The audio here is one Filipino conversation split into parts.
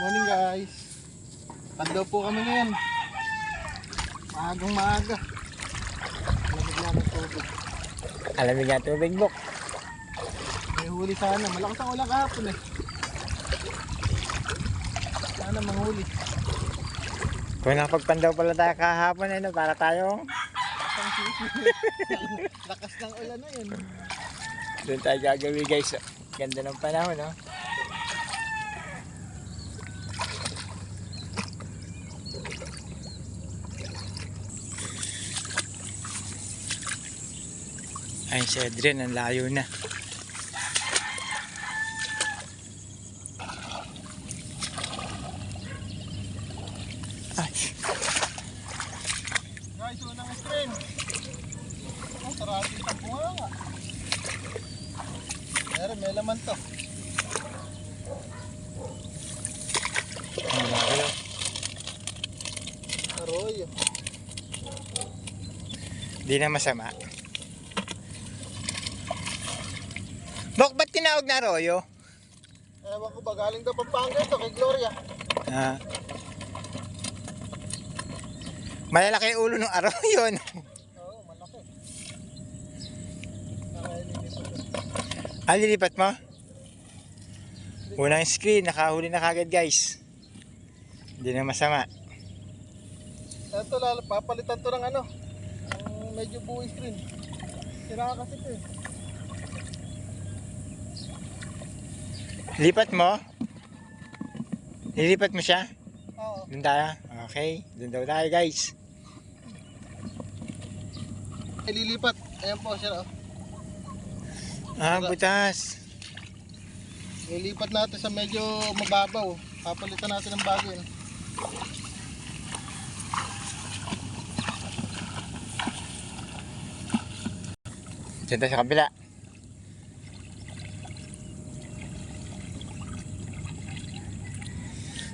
Morning guys. Pandaw po kami ngayon. Maagang maaga. Lamig na ng tubig. Alamig nga tubig bok. May huli sana. Malakas ang ulang kahapon eh. Sana manghuli. Kung nakapagpandaw pala tayo kahapon, ano, para tayo Isang sisi. Lakas ng ulan na yun. doon tayo gagawin guys. Ganda ng panahon, no? Ay, si Adrian, ang layo na. Ay, Guys, unang screen. Oh, sarado yung bunga nga. Meron, may laman to. ang layo. Arroyo. Di na masama. Bok, ba't tinawag na Arroyo? Ewan ko ba, galing daw Pampanga ito kay Gloria. Ah. Malalaki ulo ng Arroyo, no? Oo, malaki. Ah, lilipat mo? Unang screen, nakahuli na kagad guys. Hindi na masama. Ito, lalo, papalitan to ng ano, ang medyo buhay screen. Sira kasi ito eh. Lipat mo? Lilipat mo siya? Oo. Doon tayo? Okay, doon daw tayo guys. Ililipat. Ayan po siya. Oh. Ah, butas. Ililipat natin sa medyo mababaw. Papalitan natin ng bago yun. Diyan tayo sa kabila.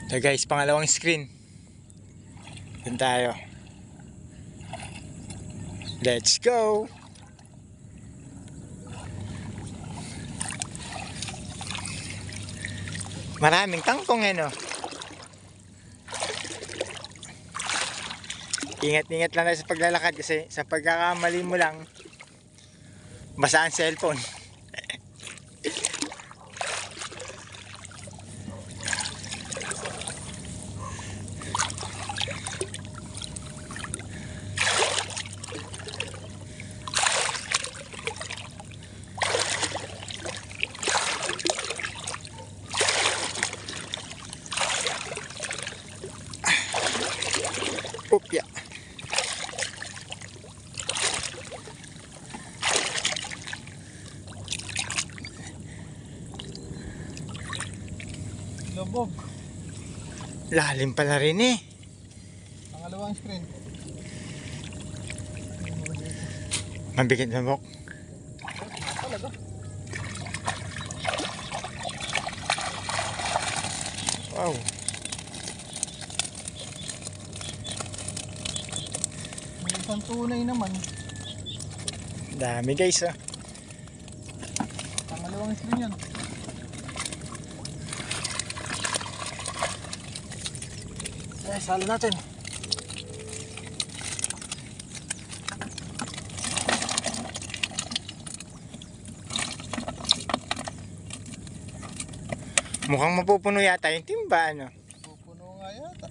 Ito guys, pangalawang screen. Doon tayo. Let's go! Maraming tangkong eh no? Ingat-ingat lang tayo sa paglalakad kasi sa pagkakamali mo lang basa ang cellphone. Upya. Lubog. Lalim pala rin eh. Pangalawang screen. Mabigat na bok. Talaga. Wow. May isang tunay naman. Dami guys ah. Pangalawang screen yan. Eh, salo natin. Mukhang mapupuno yata yung timba ano. Pupuno nga yata.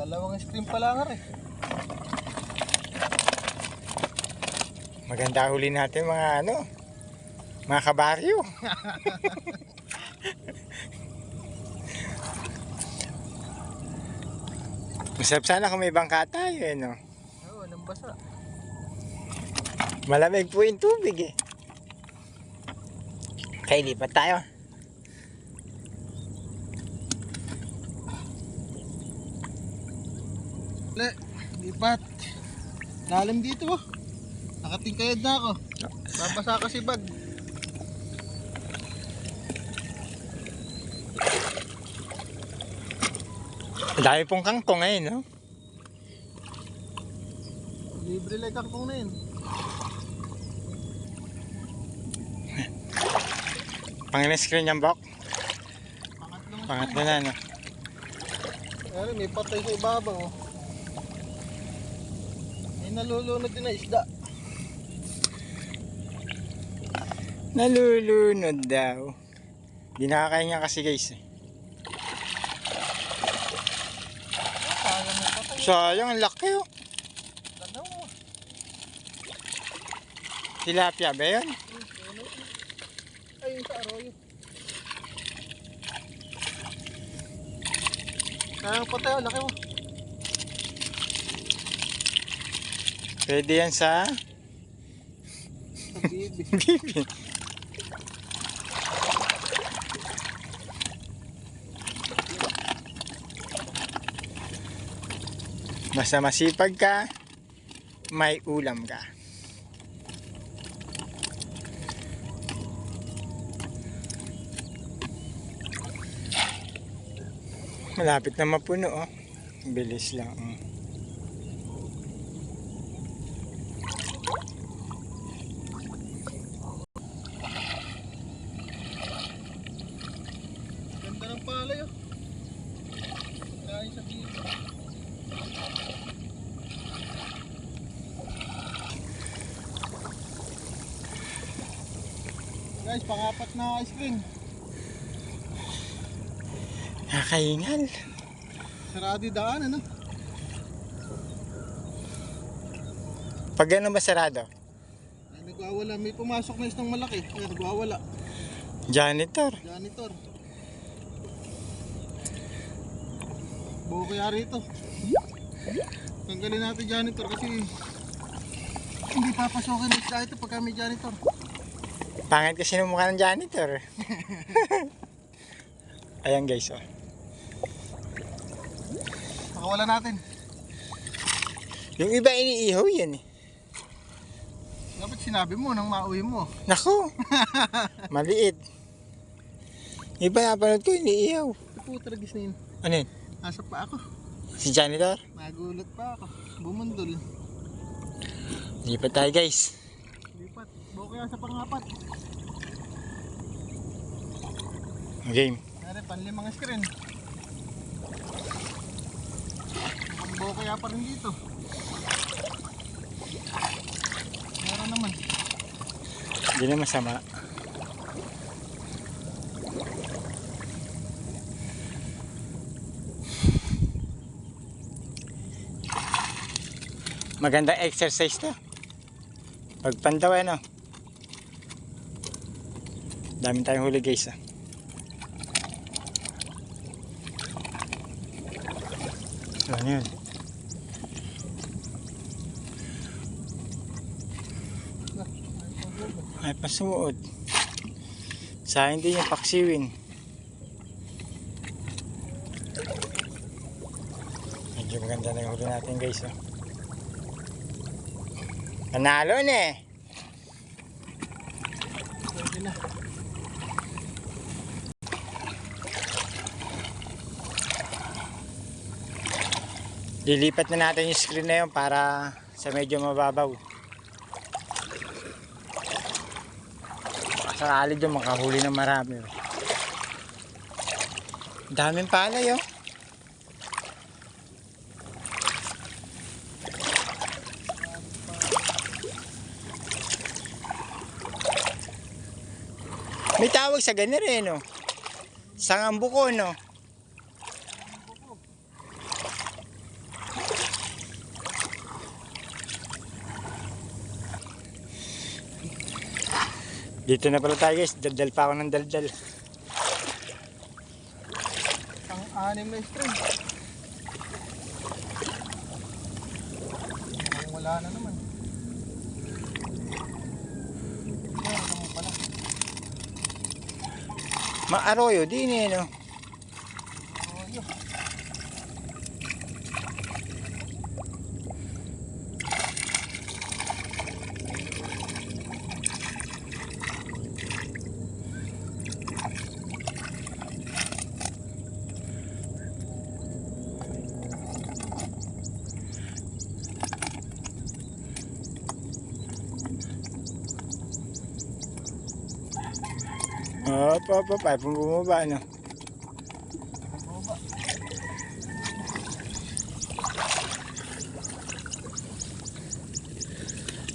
Dalawang screen pa lang eh. Maganda huli natin mga ano. Mga kabaryo. Masarap sana kung may bangka tayo eh no. Oo, walang basa. Malamig po yung tubig eh. Okay, lipat tayo. Le, lipat. Lalim dito oh. Nakatingkayad na ako. Babasa kasi bag. Dami pong kangkong eh no. Libre like ako na yun. Pangilang screen yung bok. Pangatlong Pangatlo na, no? Ano, may patay sa ibabaw. oh. May nalulunod din na isda. Nalulunod daw. Di nakakahinga kasi guys. eh. Sayang ang laki oh. Mo. Tilapia ba yun? Ayun sa arroyo. Sayang patay, oh, laki mo. Pwede yan Sa bibi. bibi. Basta masipag ka, may ulam ka. Malapit na mapuno oh. Bilis lang. mm. Ganda ng palay, oh. Kain sa bibi. Guys, pangapat na ice cream. Nakakahingal. Sarado yung daan, ano? Pag ano ba sarado? Ay, nagwawala. May pumasok na isang malaki. Ay, nagwawala. Janitor. Janitor. Buo kaya rito. Tanggalin natin janitor kasi hindi papasokin isda ito pagka may janitor. Pangit kasi ng mukha ng janitor. Ayan guys, oh. Pakawala natin. Yung iba iniihaw yan eh. Dapat sinabi mo nang mauwi mo. Nako! Maliit. Iba napanood ko iniihaw. Po tragis na yun. Ano yun? Nasa pa ako. Si janitor? Nagulat pa ako. Bumundol. Lipat tayo guys. Kaya sa pangapat. Game. Nari, panlimang screen. Buo kaya pa rin dito. Meron naman. Hindi na masama. Magandang exercise to. Pag pandaw ano. Dami tayong huli guys ah. Ano yun? Ay pasuot. Sa hindi niya paksiwin. Medyo maganda na yung huli natin guys. Oh. Panalo na eh. Pwede na. Lilipat na natin yung screen na yun para sa medyo mababaw. Sakali doon makahuli ng marami. oh. Daming palay oh. May tawag sa ganun eh no. Sangambuko no. Dito na pala tayo guys, daldal pa ako ng daldal. Ang anim na string. Wala na naman. Maaroyo, di ni no. Oh, Opo, opo, pa pong bumaba, no?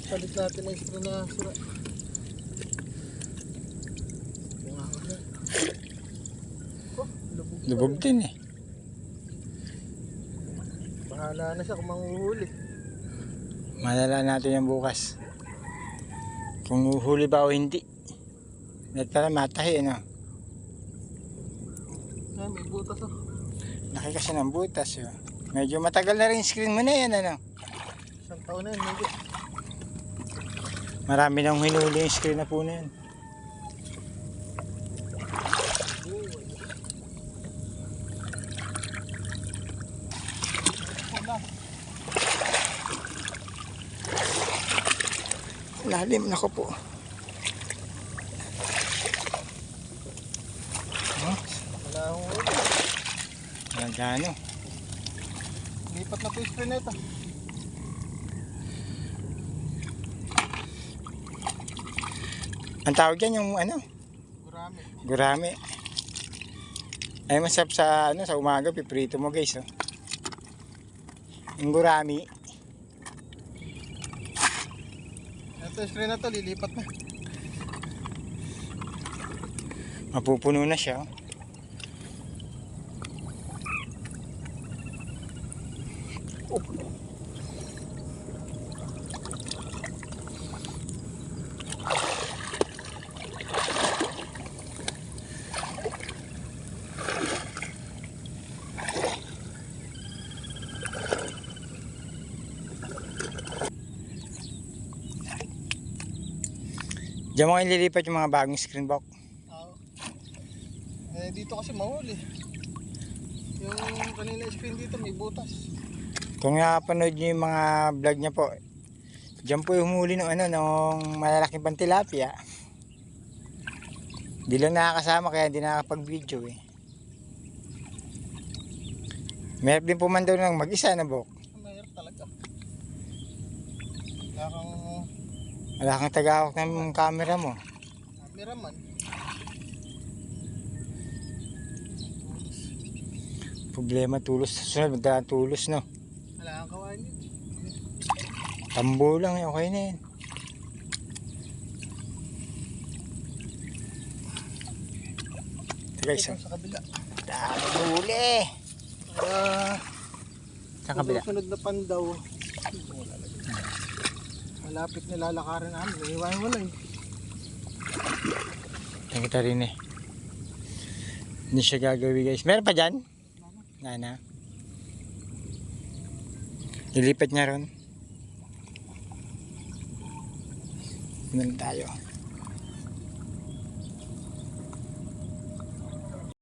Palit natin na istra na sura. Lubog din eh. Bahala na siya kung manguhuli. Malala natin yan bukas. Kung uhuli ba o hindi. At para matahi ano. Ay, may butas oh. Laki kasi ng butas yun. Medyo matagal na rin screen mo na yan ano. Isang taon na yun, medyo. Marami nang hinuli yung screen na po na yan. Lalim nako po. Wala akong huli. Nagano. Lipat na po yung screen na ito. Ang tawag yan yung ano, Gurami. gurami. Ay masarap sa ano sa umaga piprito mo guys oh. Yung gurami, Ito yung screen na to, lilipat na. mapupuno na siya. oh. Diyan mo kayo lilipat yung mga bagong screen box. Oo. Eh, dito kasi mahuli. Yung kanina screen dito, may butas. Kung nakapanood nyo yung mga vlog niya po, diyan po yung humuli ng ano, nung malalaking pantilapia. Di lang nakakasama kaya hindi nakakapag-video eh. Meron din po man daw ng mag-isa na bok. Mahirap talaga. Kaya kang Wala kang tagahawak ng camera mo. cameraman. Problema tulos. Sunod, magdaan tulos no. Wala kang kawain yun. Tambo lang, eh, okay na. Ito guys, oh. sa kabila. dami huli. Kaya, Sa kabila. sunod na pandaw. Wala dito. Malapit na lalakarin namin. Iiwain mo na eh. Nakita rin eh. Hindi siya gagawin guys. Meron pa dyan? Nana. Lilipat niya ron. Ano tayo?